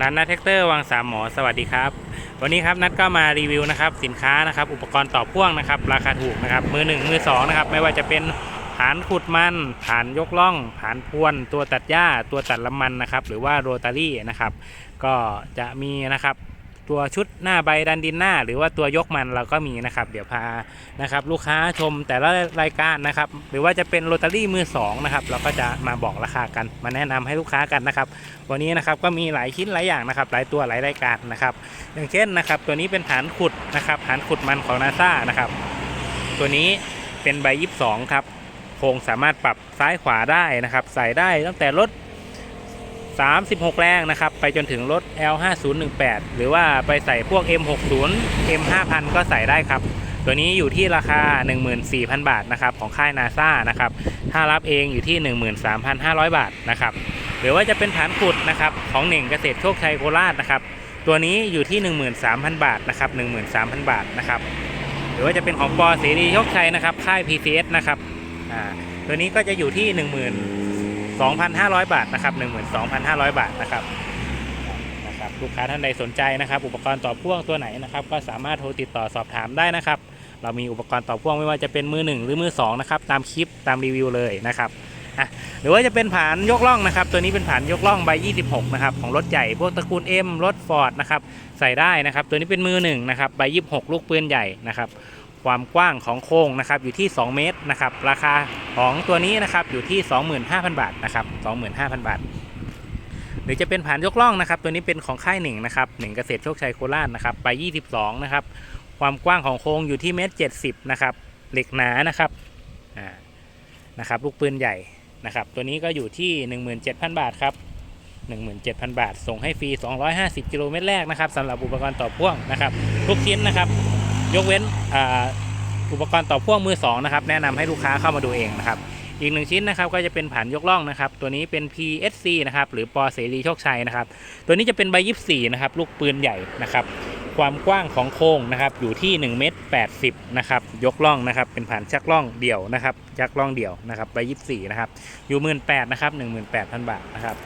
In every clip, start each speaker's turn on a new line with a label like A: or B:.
A: ร้านนัทแท็กเตอร์วังสามหมอสวัสดีครับ วันนี้ครับนัทก็มารีวิวนะครับสินค้านะครับ อุปกรณ์ต่อพ่วงนะครับ ราคาถูกนะครับ มือหนึ่งมือสองนะครับไม่ว่าจะเป็นผานขุดมันผานยกล่องผานพวน ตัวตัดหญ้าตัวตัดลำมันนะครับ หรือว่าโรตารี่นะครับ ก็จะมีนะครับ ตัวชุดหน้าใบดันดินหน้า หรือว่าตัวยกมันเราก็มีนะครับ เดี๋ยวพานะครับ ลูกค้าชมแต่ละรายการนะครับ หรือว่าจะเป็นโรตารี่มือสองนะครับเราก็จะมาบอกราคากันมาแนะนำให้ลูกค้ากันนะครับ วันนี้นะครับก็มีหลายชิ้นหลายอย่างนะครับ หลายตัวหลายรายการนะครับ อย่างเช่นนะครับ ตัวนี้เป็นฐานขุดนะครับฐานขุดมันของนาซานะครับ ตัวนี้เป็นใบยีสองครับโครงสามารถปรับซ้ายขวาได้นะครับ ใส่ได้ตั้งแต่รถ 36 แรงนะครับ ไปจนถึงรถ L5018 หรือว่าไปใส่พวก M60 M5000 ก็ใส่ได้ครับ ตัวนี้อยู่ที่ราคา 14,000 บาทนะครับของค่ายนาซานะครับ ถ้ารับเองอยู่ที่ 13,500 บาทนะครับ หรือว่าจะเป็นฐานขุดนะครับของเหน่งเกษตรโชคชัยโคราชนะครับ ตัวนี้อยู่ที่ 13,000 บาทนะครับ 13,000 บาทนะครับ หรือว่าจะเป็นของปอเสรีโชคชัยนะครับ ค่าย PCS นะครับ ตัวนี้ก็จะอยู่ที่ 2,500 บาทนะครับ12,500 บาทนะครับนะครับลูกค้าท่านใดสนใจนะครับ อุปกรณ์ต่อพ่วงตัวไหนนะครับ ก็สามารถโทรติดต่อสอบถามได้นะครับ เรามีอุปกรณ์ต่อพ่วงไม่ว่าจะเป็นมือหนึ่งหรือมือสองนะครับตามคลิปตามรีวิวเลยนะครับอะหรือว่าจะเป็นผานยกล่องนะครับ ตัวนี้เป็นผานยกล่องใบ 26 นะครับ ของรถใหญ่พวกตระกูล M รถ Ford นะครับ ใส่ได้นะครับ ตัวนี้เป็นมือหนึ่งนะครับใบ 26 ลูกปืนใหญ่นะครับ ความกว้างของโค้งนะครับอยู่ที่ 2 เมตรนะครับ ราคาของตัวนี้นะครับอยู่ที่ 25,000 บาทนะครับ25,000 บาท หรือจะเป็นผ่านยกล่องนะครับ ตัวนี้เป็นของค่ายหนึ่งนะครับหนึ่งเกษตรโชคชัยโคราชนะครับใบ22 นะครับ ความกว้างของโค้งอยู่ที่เมตรเจ็ดสิบนะครับ เหล็กหนานะครับอ่านะครับลูกปืนใหญ่นะครับ ตัวนี้ก็อยู่ที่ 17,000 บาทครับ17,000 บาท ส่งให้ฟรี 250 กิโลเมตรแรกนะครับสำหรับอุปกรณ์ต่อพ่วงนะครับ ทุกชิ้นนะครับ ยกเว้นอ,อุปกรณ์ต่อพ่วงมือสองนะครับแนะนำให้ลูกค้าเข้ามาดูเองนะครับอีกหนึ่งชิ้นนะครับก็จะเป็นผ่านยกล่องนะครับตัวนี้เป็น PSC นะครับหรือปอเสรีโชคชัยนะครับตัวนี้จะเป็นใบยี่สี่นะครับลูกปืนใหญ่นะครับความกว้างของโค้งนะครับอยู่ที่1เมตร80นะครับยกล่องนะครับเป็นผ่านชักล่องเดี่ยวนะครับชักล่องเดี่ยวนะครับใบยี่สี่นะครับอยู่หมื่นแปดนะครับหนึ่งหมื่นแปดพันบาทนะครับ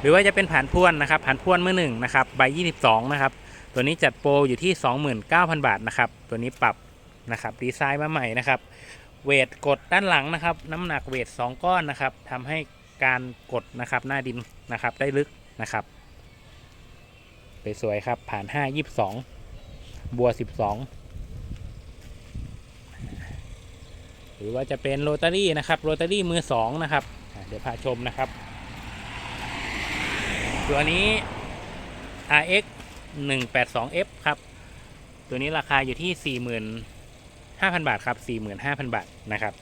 A: หรือว่าจะเป็นผ่านพ่วนนะครับผ่านพ่วนมือหนึ่งนะครับใบยี่สิบสองนะครับ ตัวนี้จัดโปรอยู่ที่ 29,000 บาทนะครับ ตัวนี้ปรับนะครับดีไซน์มาใหม่นะครับเวทกดด้านหลังนะครับ น้ำหนักเวท2ก้อนนะครับทำให้การกดนะครับหน้าดินนะครับได้ลึกนะครับสวยๆครับผ่าน 5 22 บัว 12 หรือว่าจะเป็นโรตารี่นะครับโรตารี่มือ 2 นะครับ เดี๋ยวพาชมนะครับ ตัวนี้ RX 182F ครับ ตัวนี้ราคาอยู่ที่ 45,000 บาทครับ 45,000 บาทนะครับ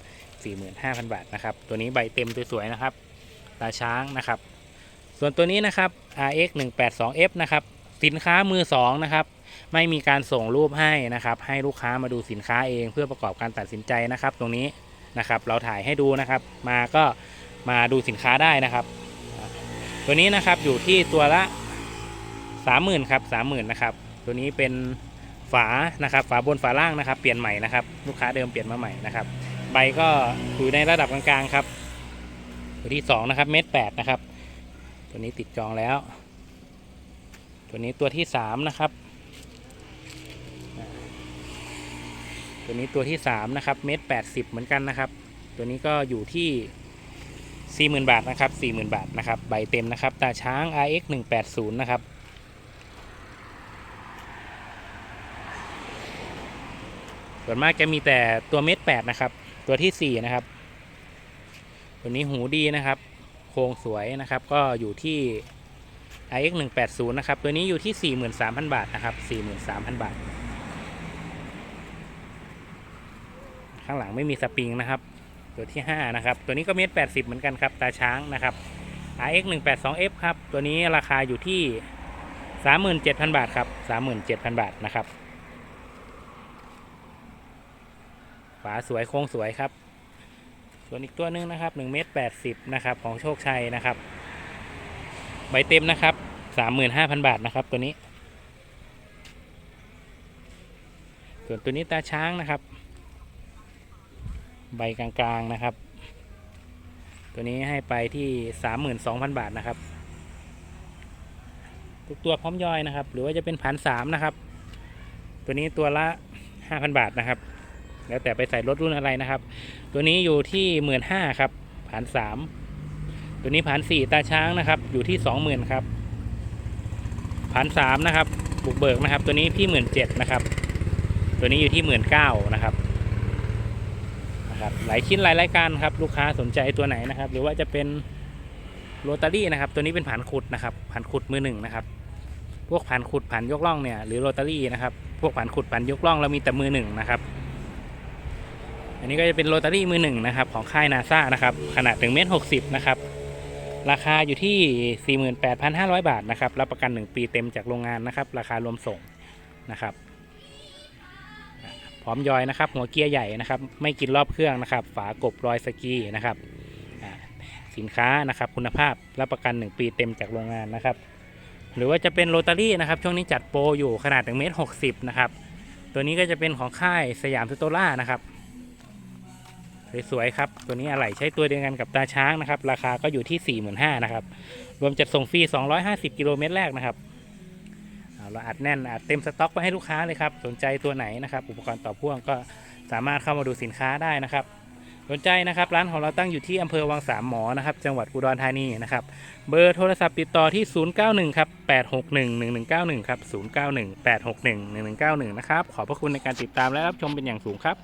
A: 45,000 บาทนะครับ ตัวนี้ใบเต็มสวยๆนะครับ ตาช้างนะครับ ส่วนตัวนี้นะครับ RX 182F นะครับ สินค้ามือสองนะครับ ไม่มีการส่งรูปให้นะครับ ให้ลูกค้ามาดูสินค้าเองเพื่อประกอบการตัดสินใจนะครับ ตรงนี้นะครับ เราถ่ายให้ดูนะครับ มาก็มาดูสินค้าได้นะครับ ตัวนี้นะครับอยู่ที่ตัวละ 30,000ครับ30,000นะครับ ตัวนี้เป็นฝานะครับ ฝาบนฝาล่างนะครับ เปลี่ยนใหม่นะครับ ลูกค้าเดิมเปลี่ยนมาใหม่นะครับ ใบก็อยู่ในระดับกลางๆครับ ตัวที่สองนะครับ เมตรแปดนะครับ ตัวนี้ติดจองแล้ว ตัวนี้ตัวที่สามนะครับ ตัวนี้ตัวที่สามนะครับเมตรแปดสิบเหมือนกันนะครับ ตัวนี้ก็อยู่ที่สี่หมื่นบาทนะครับสี่หมื่นบาทนะครับ ใบเต็มนะครับ ตาช้าง RX หนึ่งแปดศูนย์นะครับ ส่วนมากจะมีแต่ตัวเม็ดแปดนะครับ ตัวที่สี่นะครับ ตัวนี้หูดีนะครับ โครงสวยนะครับ ก็อยู่ที่ iX 180นะครับ ตัวนี้อยู่ที่ 43,000 บาทนะครับ 43,000 บาท ข้างหลังไม่มีสปริงนะครับ ตัวที่ 5 นะครับ ตัวนี้ก็เมตร80 เหมือนกันครับ ตาช้างนะครับ iX 182F ครับ ตัวนี้ราคาอยู่ที่ 37,000 บาทครับ 37,000 บาทนะครับ ฝาสวยโค้งสวยครับ ส่วนอีกตัวหนึงนะครับ1เมตร80นะครับของโชคชัยนะครับ ใบเต็มนะครับ 35,000 บาทนะครับตัวนี้ ส่วนตัวนี้ตาช้างนะครับ ใบกลางๆนะครับ ตัวนี้ให้ไปที่ 32,000 บาทนะครับทุกตัวพร้อมย่อยนะครับ หรือว่าจะเป็นพันสามนะครับ ตัวนี้ตัวละ5,000บาทนะครับ แล้วแต่ไปใส่รถรุ่นอะไรนะครับ ตัวนี้อยู่ที่หมื่นห้าครับผ่านสามตัวนี้ผ่านสี่ตาช้างนะครับ อยู่ที่สองหมื่นครับผ่านสามนะครับบุกเบิกนะครับ ตัวนี้ที่หมื่นเจ็ดนะครับ ตัวนี้อยู่ที่หมื่นเก้านะครับนะครับหลายชิ้นหลายรายการครับ ลูกค้าสนใจตัวไหนนะครับ หรือว่าจะเป็นโรตารี่นะครับ ตัวนี้เป็นผ่านขุดนะครับผ่านขุดมือหนึ่งนะครับ พวกผ่านขุดผ่านยกล่องเนี่ยหรือโรตารี่นะครับ พวกผ่านขุดผ่านยกล่องเรามีแต่มือหนึ่งนะครับ อันนี้ก็จะเป็นโรตารี่มือหนึ่งนะครับของค่ายนาซานะครับขนาดถึงเมตรหกสิบนะครับราคาอยู่ที่ 48,500 บาทนะครับรับประกัน 1 ปีเต็มจากโรงงานนะครับ ราคารวมส่งนะครับ พร้อมยอยนะครับ หัวเกียร์ใหญ่นะครับ ไม่กินรอบเครื่องนะครับ ฝากบรอยสกีนะครับสินค้านะครับ คุณภาพรับประกัน 1 ปีเต็มจากโรงงานนะครับ หรือว่าจะเป็นโรตารี่นะครับ ช่วงนี้จัดโปรอยู่ขนาด1เมตร60นะครับ ตัวนี้ก็จะเป็นของค่ายสยามสโตล่านะครับ สวยๆครับ ตัวนี้อะไหล่ใช้ตัวเดียวกันกับตาช้างนะครับ ราคาก็อยู่ที่ 45,000นะครับ รวมจัดส่งฟรี 250 กิโลเมตรแรกนะครับเอาเราอัดแน่นอัดเต็มสต็อกไว้ให้ลูกค้าเลยครับ สนใจตัวไหนนะครับ อุปกรณ์ต่อพ่วงก็สามารถเข้ามาดูสินค้าได้นะครับ สนใจนะครับร้านของเราตั้งอยู่ที่อำเภอวังสามหมอนะครับ จังหวัดอุดรธานีนะครับ เบอร์โทรศัพท์ติดต่อที่ 091ครับ861 1191ครับ091 861 1191นะครับ ขอบพระคุณในการติดตามและรับชมเป็นอย่างสูงครับ